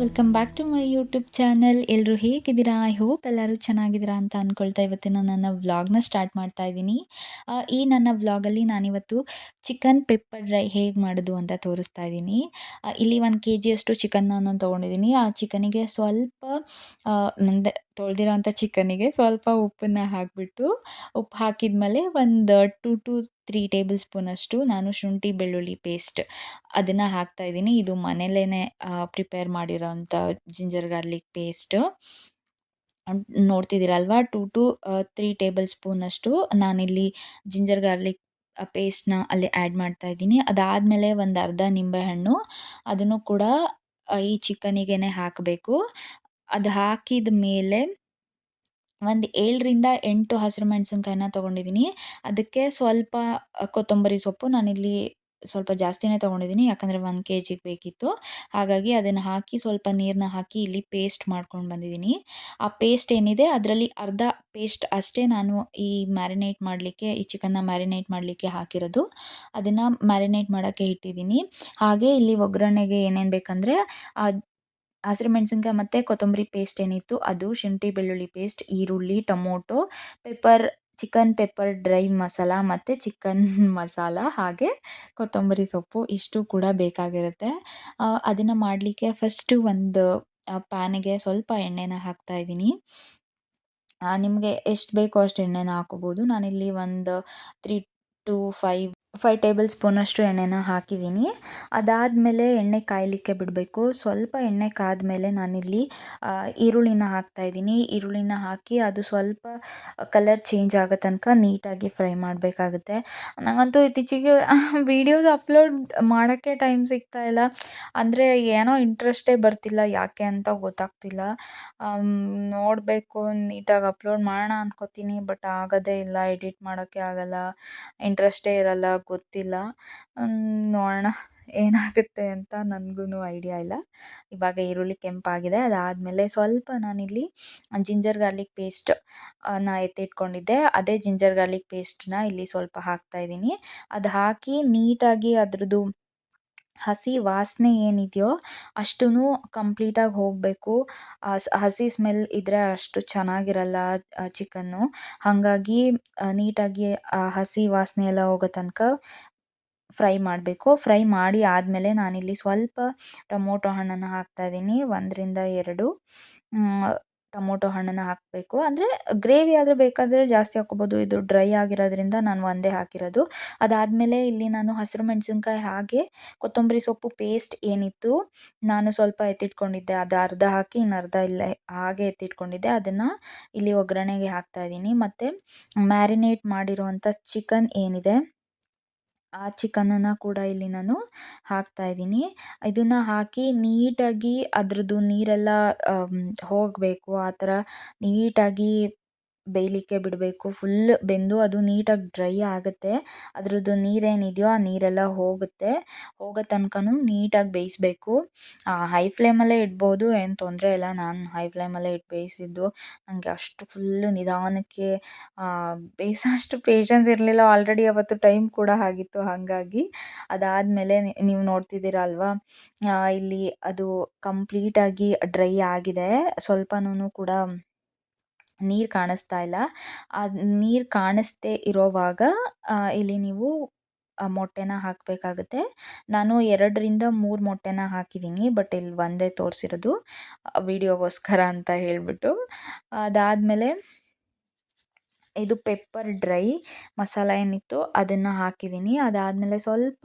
Welcome back to my YouTube channel. ಎಲ್ಲರೂ ಹೇಗಿದ್ದೀರಾ? I hope ಎಲ್ಲರೂ ಚೆನ್ನಾಗಿದ್ದೀರಾ ಅಂತ ಅಂದ್ಕೊಳ್ತಾ ಇವತ್ತಿನ ನನ್ನ ವ್ಲಾಗ್ನ ಸ್ಟಾರ್ಟ್ ಮಾಡ್ತಾ ಇದ್ದೀನಿ. ಈ ನನ್ನ ವ್ಲಾಗಲ್ಲಿ ನಾನಿವತ್ತು ಚಿಕನ್ ಪೆಪ್ಪರ್ ಡ್ರೈ ಹೇಗೆ ಮಾಡೋದು ಅಂತ ತೋರಿಸ್ತಾ ಇದ್ದೀನಿ. ಇಲ್ಲಿ ಒಂದು ಕೆ ಜಿಯಷ್ಟು ಚಿಕನ್ನ ನಾನು ತೊಗೊಂಡಿದ್ದೀನಿ. ಆ ಚಿಕನಿಗೆ ಸ್ವಲ್ಪ ತೊಳೆದಿರೋ ಚಿಕನಿಗೆ ಸ್ವಲ್ಪ ಉಪ್ಪನ್ನ ಹಾಕಿಬಿಟ್ಟು ಉಪ್ಪು ಹಾಕಿದ ಮೇಲೆ ಒಂದು ಟು ಟು ತ್ರೀ ಟೇಬಲ್ ಸ್ಪೂನಷ್ಟು ನಾನು ಶುಂಠಿ ಬೆಳ್ಳುಳ್ಳಿ ಪೇಸ್ಟ್ ಅದನ್ನು ಹಾಕ್ತಾ ಇದ್ದೀನಿ. ಇದು ಮನೇಲೇ ಪ್ರಿಪೇರ್ ಮಾಡಿರೋಂಥ ಜಿಂಜರ್ ಗಾರ್ಲಿಕ್ ಪೇಸ್ಟ್. ನೋಡ್ತಿದ್ದೀರಲ್ವಾ? ಟು ಟು ತ್ರೀ ಟೇಬಲ್ ಸ್ಪೂನಷ್ಟು ನಾನಿಲ್ಲಿ ಜಿಂಜರ್ ಗಾರ್ಲಿಕ್ ಪೇಸ್ಟ್ನ ಅಲ್ಲಿ ಆ್ಯಡ್ ಮಾಡ್ತಾ ಇದ್ದೀನಿ. ಅದಾದಮೇಲೆ ಒಂದು ಅರ್ಧ ನಿಂಬೆಹಣ್ಣು, ಅದನ್ನು ಕೂಡ ಈ ಚಿಕನಿಗೆ ಹಾಕಬೇಕು. ಅದು ಹಾಕಿದ ಮೇಲೆ ಒಂದು ಏಳರಿಂದ ಎಂಟು ಹಸಿರು ಮೆಣಸಿನ್ಕಾಯಿನ ತೊಗೊಂಡಿದ್ದೀನಿ ಅದಕ್ಕೆ ಸ್ವಲ್ಪ ಕೊತ್ತಂಬರಿ ಸೊಪ್ಪು ನಾನಿಲ್ಲಿ ಸ್ವಲ್ಪ ಜಾಸ್ತಿನೇ ತೊಗೊಂಡಿದ್ದೀನಿ ಯಾಕಂದರೆ ಒಂದು ಕೆ ಜಿಗೆ ಬೇಕಿತ್ತು. ಹಾಗಾಗಿ ಅದನ್ನು ಹಾಕಿ ಸ್ವಲ್ಪ ನೀರನ್ನ ಹಾಕಿ ಇಲ್ಲಿ ಪೇಸ್ಟ್ ಮಾಡ್ಕೊಂಡು ಬಂದಿದ್ದೀನಿ ಆ ಪೇಸ್ಟ್ ಏನಿದೆ, ಅದರಲ್ಲಿ ಅರ್ಧ ಪೇಸ್ಟ್ ಅಷ್ಟೇ ನಾನು ಈ ಮ್ಯಾರಿನೇಟ್ ಮಾಡಲಿಕ್ಕೆ, ಈ ಚಿಕನ್ನ ಮ್ಯಾರಿನೇಟ್ ಮಾಡಲಿಕ್ಕೆ ಹಾಕಿರೋದು. ಅದನ್ನು ಮ್ಯಾರಿನೇಟ್ ಮಾಡೋಕ್ಕೆ ಇಟ್ಟಿದ್ದೀನಿ ಹಾಗೆ ಇಲ್ಲಿ ಒಗ್ಗರಣೆಗೆ ಏನೇನು ಬೇಕಂದರೆ ಹಸಿರು ಮೆಣಸಿನ್ಕಾಯಿ ಮತ್ತು ಕೊತ್ತಂಬರಿ ಪೇಸ್ಟ್ ಏನಿತ್ತು, ಅದು ಶುಂಠಿ, ಬೆಳ್ಳುಳ್ಳಿ ಪೇಸ್ಟ್ ಈರುಳ್ಳಿ, tomato pepper chicken pepper dry masala ಮತ್ತು ಚಿಕನ್ ಮಸಾಲ ಹಾಗೆ ಕೊತ್ತಂಬರಿ ಸೊಪ್ಪು ಇಷ್ಟು ಕೂಡ ಬೇಕಾಗಿರುತ್ತೆ. ಅದನ್ನು ಮಾಡಲಿಕ್ಕೆ ಫಸ್ಟು ಒಂದು ಪ್ಯಾನಿಗೆ ಸ್ವಲ್ಪ ಎಣ್ಣೆನ ಹಾಕ್ತಾ ಇದ್ದೀನಿ. ನಿಮಗೆ ಎಷ್ಟು ಬೇಕೋ ಅಷ್ಟು ಎಣ್ಣೆನ ಹಾಕೋಬೋದು. ನಾನಿಲ್ಲಿ ಒಂದು three two five five table ಸ್ಪೂನಷ್ಟು ಎಣ್ಣೆನ ಹಾಕಿದ್ದೀನಿ. ಅದಾದಮೇಲೆ ಎಣ್ಣೆ ಕಾಯಲಿಕ್ಕೆ ಬಿಡಬೇಕು. ಸ್ವಲ್ಪ ಎಣ್ಣೆ ಕಾದ್ಮೇಲೆ ನಾನಿಲ್ಲಿ ಆ, ಈರುಳ್ಳಿನ ಹಾಕ್ತಾ ಇದ್ದೀನಿ. ಈರುಳ್ಳಿನ ಹಾಕಿ ಅದು ಸ್ವಲ್ಪ ಕಲರ್ ಚೇಂಜ್ ಆಗೋ ತನಕ ನೀಟಾಗಿ ಫ್ರೈ ಮಾಡಬೇಕಾಗುತ್ತೆ. ನನಗಂತೂ ಇತ್ತೀಚೆಗೆ ವೀಡಿಯೋಸ್ ಅಪ್ಲೋಡ್ ಮಾಡೋಕ್ಕೆ ಟೈಮ್ ಸಿಗ್ತಾ ಇಲ್ಲ. ಅಂದರೆ ಏನೋ ಇಂಟ್ರೆಸ್ಟೇ ಬರ್ತಿಲ್ಲ. ಯಾಕೆ ಅಂತ ಗೊತ್ತಾಗ್ತಿಲ್ಲ. ನೋಡಬೇಕು ನೀಟಾಗಿ ಅಪ್ಲೋಡ್ ಮಾಡೋಣ ಅಂದ್ಕೋತೀನಿ ಬಟ್ ಆಗೋದೇ ಇಲ್ಲ. ಎಡಿಟ್ ಮಾಡೋಕ್ಕೆ ಆಗಲ್ಲ. ಇಂಟ್ರೆಸ್ಟೇ ಇರಲ್ಲ. ಗೊತ್ತಿಲ್ಲ. ನೋಡೋಣ ಏನಾಗುತ್ತೆ ಅಂತ ನನಗೂ ಐಡಿಯಾ ಇಲ್ಲ. ಇವಾಗ ಈರುಳ್ಳಿ ಕೆಂಪಾಗಿದೆ. ಅದಾದಮೇಲೆ ಸ್ವಲ್ಪ ನಾನಿಲ್ಲಿ ಜಿಂಜರ್ ಗಾರ್ಲಿಕ್ ಪೇಸ್ಟ್ನ ಎತ್ತಿಟ್ಕೊಂಡಿದ್ದೆ. ಅದೇ ಜಿಂಜರ್ ಗಾರ್ಲಿಕ್ ಪೇಸ್ಟನ್ನ ಇಲ್ಲಿ ಸ್ವಲ್ಪ ಹಾಕ್ತಾ ಇದ್ದೀನಿ. ಅದು ಹಾಕಿ ನೀಟಾಗಿ ಅದ್ರದ್ದು ಹಸಿ ವಾಸನೆ ಏನಿದೆಯೋ ಅಷ್ಟೂ ಕಂಪ್ಲೀಟಾಗಿ ಹೋಗಬೇಕು. ಹಸಿ ಸ್ಮೆಲ್ ಇದ್ದರೆ ಅಷ್ಟು ಚೆನ್ನಾಗಿರಲ್ಲ ಚಿಕನ್ನು. ಹಾಗಾಗಿ ನೀಟಾಗಿ ಹಸಿ ವಾಸನೆ ಎಲ್ಲ ಹೋಗೋ ತನಕ ಫ್ರೈ ಮಾಡಬೇಕು. ಫ್ರೈ ಮಾಡಿ ಆದಮೇಲೆ ನಾನಿಲ್ಲಿ ಸ್ವಲ್ಪ ಟೊಮೊಟೊ ಹಣ್ಣನ್ನು ಹಾಕ್ತಾ ಇದ್ದೀನಿ. ಒಂದರಿಂದ ಎರಡು. ಟೊಮೊಟೊ ಹಣ್ಣನ್ನು ಹಾಕಬೇಕು. ಅಂದರೆ ಗ್ರೇವಿ ಆದರೆ ಬೇಕಾದರೆ ಜಾಸ್ತಿ ಹಾಕ್ಕೋಬೋದು. ಇದು ಡ್ರೈ ಆಗಿರೋದ್ರಿಂದ ನಾನು ಒಂದೇ ಹಾಕಿರೋದು. ಅದಾದಮೇಲೆ ಇಲ್ಲಿ ನಾನು ಹಸಿರು ಮೆಣಸಿನ್ಕಾಯಿ ಹಾಗೆ ಕೊತ್ತಂಬರಿ ಸೊಪ್ಪು ಪೇಸ್ಟ್ ಏನಿತ್ತು, ನಾನು ಸ್ವಲ್ಪ ಎತ್ತಿಟ್ಕೊಂಡಿದ್ದೆ. ಅದು ಅರ್ಧ ಹಾಕಿ ಇನ್ನು ಅರ್ಧ ಇಲ್ಲ, ಹಾಗೆ ಎತ್ತಿಟ್ಕೊಂಡಿದ್ದೆ. ಅದನ್ನು ಇಲ್ಲಿ ಒಗ್ಗರಣೆಗೆ ಹಾಕ್ತಾ ಇದ್ದೀನಿ. ಮತ್ತು ಮ್ಯಾರಿನೇಟ್ ಮಾಡಿರುವಂಥ ಚಿಕನ್ ಏನಿದೆ ಆ ಚಿಕನನ್ನು ಕೂಡ ಇಲ್ಲಿ ನಾನು ಹಾಕ್ತಾ ಇದ್ದೀನಿ. ಇದನ್ನು ಹಾಕಿ ನೀಟಾಗಿ ಅದರದ್ದು ನೀರೆಲ್ಲ ಹೋಗಬೇಕು. ಆ ಥರ ನೀಟಾಗಿ ಬೇಯಲಿಕ್ಕೆ ಬಿಡಬೇಕು. ಫುಲ್ ಬೆಂದು ಅದು ನೀಟಾಗಿ ಡ್ರೈ ಆಗುತ್ತೆ. ಅದರದ್ದು ನೀರೇನಿದೆಯೋ ಆ ನೀರೆಲ್ಲ ಹೋಗುತ್ತೆ. ಹೋಗೋ ತನಕನೂ ನೀಟಾಗಿ ಬೇಯಿಸಬೇಕು. ಹೈ ಫ್ಲೇಮಲ್ಲೇ ಇಡ್ಬೋದು. ಏನು ತೊಂದರೆ ಇಲ್ಲ. ನಾನು ಹೈ ಫ್ಲೇಮಲ್ಲೇ ಇಟ್ಟು ಬೇಯಿಸಿದ್ದು. ನನಗೆ ಅಷ್ಟು ಫುಲ್ಲು ನಿಧಾನಕ್ಕೆ ಬೇಯಿಸೋಷ್ಟು ಪೇಷನ್ಸ್ ಇರಲಿಲ್ಲ. ಆಲ್ರೆಡಿ ಅವತ್ತು ಟೈಮ್ ಕೂಡ ಆಗಿತ್ತು ಹಾಗಾಗಿ. ಅದಾದಮೇಲೆ ನೀವು ನೋಡ್ತಿದ್ದೀರ ಅಲ್ವಾ ಇಲ್ಲಿ ಅದು ಕಂಪ್ಲೀಟಾಗಿ ಡ್ರೈ ಆಗಿದೆ. ಸ್ವಲ್ಪನೂ ಕೂಡ ನೀರು ಕಾಣಿಸ್ತಾ ಇಲ್ಲ. ಆ ನೀರು ಕಾಣಿಸ್ದೇ ಇರೋವಾಗ ಇಲ್ಲಿ ನೀವು ಮೊಟ್ಟೆನ ಹಾಕಬೇಕಾಗುತ್ತೆ. ನಾನು ಎರಡರಿಂದ ಮೂರು ಮೊಟ್ಟೆನ ಹಾಕಿದ್ದೀನಿ, ಬಟ್ ಇಲ್ಲಿ ಒಂದೇ ತೋರಿಸಿರೋದು ವಿಡಿಯೋಗೋಸ್ಕರ ಅಂತ ಹೇಳಿಬಿಟ್ಟು. ಅದಾದಮೇಲೆ, ಇದು ಪೆಪ್ಪರ್ ಡ್ರೈ ಮಸಾಲ ಏನಿತ್ತು ಅದನ್ನು ಹಾಕಿದ್ದೀನಿ. ಅದಾದಮೇಲೆ ಸ್ವಲ್ಪ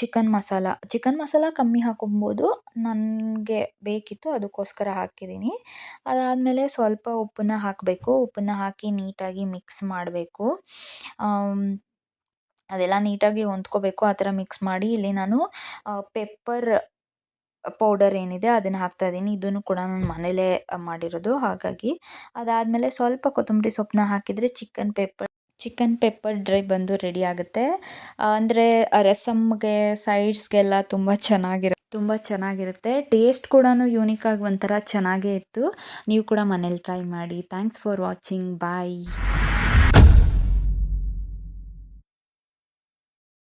ಚಿಕನ್ ಮಸಾಲ. ಚಿಕನ್ ಮಸಾಲ ಕಮ್ಮಿ ಹಾಕೊಬೋದು, ನನಗೆ ಬೇಕಿತ್ತು ಅದಕ್ಕೋಸ್ಕರ ಹಾಕಿದ್ದೀನಿ. ಅದಾದಮೇಲೆ ಸ್ವಲ್ಪ ಉಪ್ಪನ್ನ ಹಾಕಬೇಕು. ಉಪ್ಪನ್ನ ಹಾಕಿ ನೀಟಾಗಿ ಮಿಕ್ಸ್ ಮಾಡಬೇಕು. ಅದೆಲ್ಲ ನೀಟಾಗಿ ಹೊಂದ್ಕೋಬೇಕು. ಆ ಥರ ಮಿಕ್ಸ್ ಮಾಡಿ ಇಲ್ಲಿ ನಾನು ಪೆಪ್ಪರ್ ಪೌಡರ್ ಏನಿದೆ ಅದನ್ನು ಹಾಕ್ತಾ ಇದ್ದೀನಿ. ಇದನ್ನು ಕೂಡ ನಾನು ಮನೇಲೇ ಮಾಡಿರೋದು. ಹಾಗಾಗಿ ಅದಾದಮೇಲೆ ಸ್ವಲ್ಪ ಕೊತ್ತಂಬರಿ ಸೊಪ್ಪನ್ನ ಹಾಕಿದರೆ chicken pepper chicken pepper dry ಬಂದು ರೆಡಿ ಆಗುತ್ತೆ. ಅಂದರೆ ರಸಮ್ಗೆ, ಸೈಡ್ಸ್ಗೆಲ್ಲ ತುಂಬ ಚೆನ್ನಾಗಿರುತ್ತೆ. ತುಂಬ ಚೆನ್ನಾಗಿರುತ್ತೆ. ಟೇಸ್ಟ್ ಕೂಡ ಯೂನಿಕ್ ಆಗಿ ಒಂಥರ ಚೆನ್ನಾಗೇ ಇತ್ತು. ನೀವು ಕೂಡ ಮನೇಲಿ ಟ್ರೈ ಮಾಡಿ. Thanks for watching bye